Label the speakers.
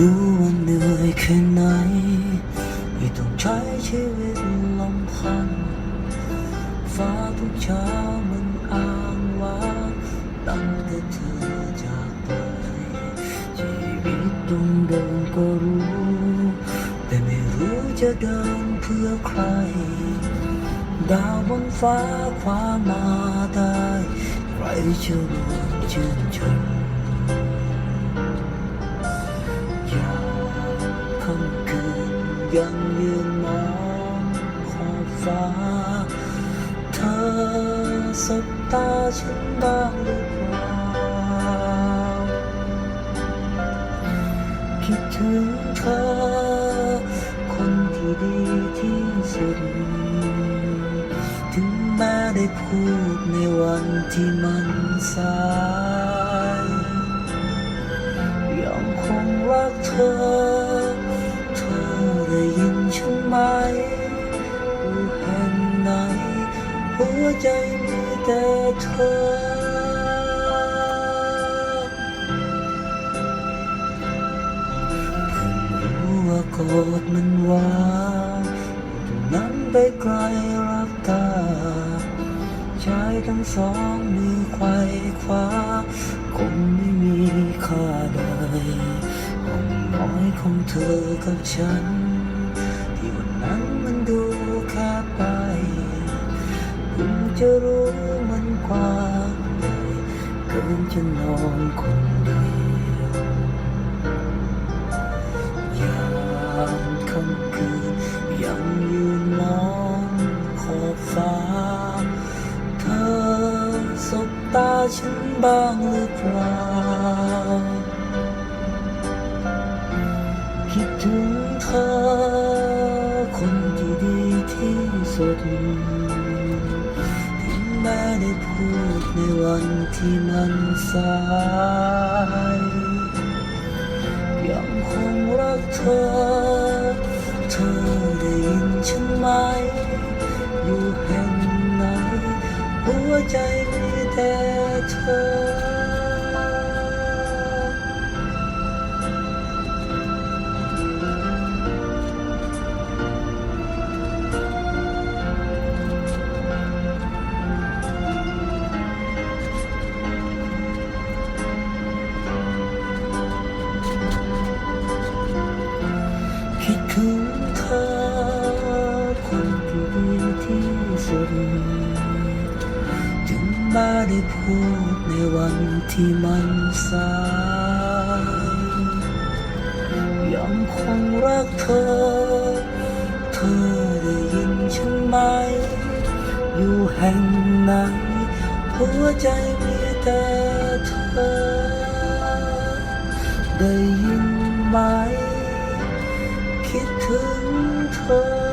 Speaker 1: รู้ว่าเหนื่อยแค่ไหนที่ต้องใช้ชีวิตลำพังฟ้าทุกเช้ามันอ้างว้างตั้งแต่เธอจากไป ชีวิตต้องเดินก็รู้ แต่ไม่รู้จะเดินเพื่อใคร ดาวบนฟ้าคว้ามาได้ ใครจะรู้ชื่นชม ยังยืนมองขอบฟ้า เธอสบตาฉันบ้างหรือเปล่าคิดถึงเธอ คนที่ดีที่สุด ถึงแม้ได้พูดในวันที่มันสาย ยังคงรักเธอ ใจมีแต่เธอ รู้ว่ากอดมันหวานนั้นไปไกลรับตาชายทั้งสองมือไขว้คว้าคงไม่มีค่าใดห้องน้อยของเธอกับฉัน จะนอนคนเดียวยามค่ำคืนยังยืนมองขอบฟ้า เธอสบตาฉันบ้างหรือเปล่า คิดถึงเธอ คนที่ดีที่สุดถึงแม้ได้พูด ในวันที่มันสายยังคงรักเธอ เธอได้ยินฉันไหม อยู่แห่งไหน หัวใจมีแต่เธอ ที่ดีที่สุดถึงม้ได้พูดในวันที่มันสายยังคงรักเธอ เธอได้ยินฉันไหม อยู่แห่งไหนหัวใจมีแต่เธอ ได้ยินไหม คิดถึงเธอ